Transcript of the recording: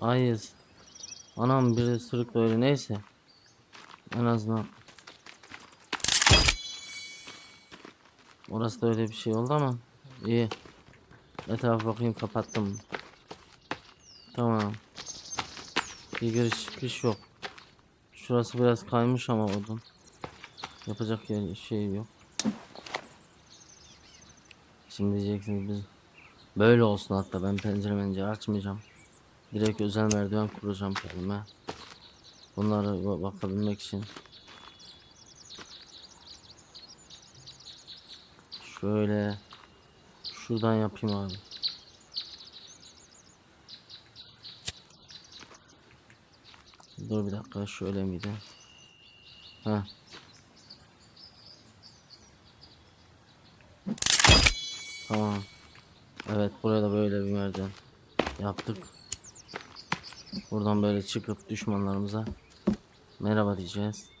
Hayır. Anam biri sırık öyle neyse. En azından. Orası da öyle bir şey oldu ama iyi. Etrafa bakayım kapattım. Tamam. Bir giriş çıkış yok. Şurası biraz kaymış ama odun. Yapacak yer şey yok. Şimdi diyeceksiniz biz böyle olsun hatta ben pencere mencere açmayacağım. Direkt özel merdiven kuracağım kendime. Bunları ba- bakabilmek için. Şöyle şuradan yapayım abi. Dur bir dakika şöyle miydi? Ha. Tamam. Evet buraya da böyle bir merdiven yaptık. Buradan böyle çıkıp düşmanlarımıza merhaba diyeceğiz.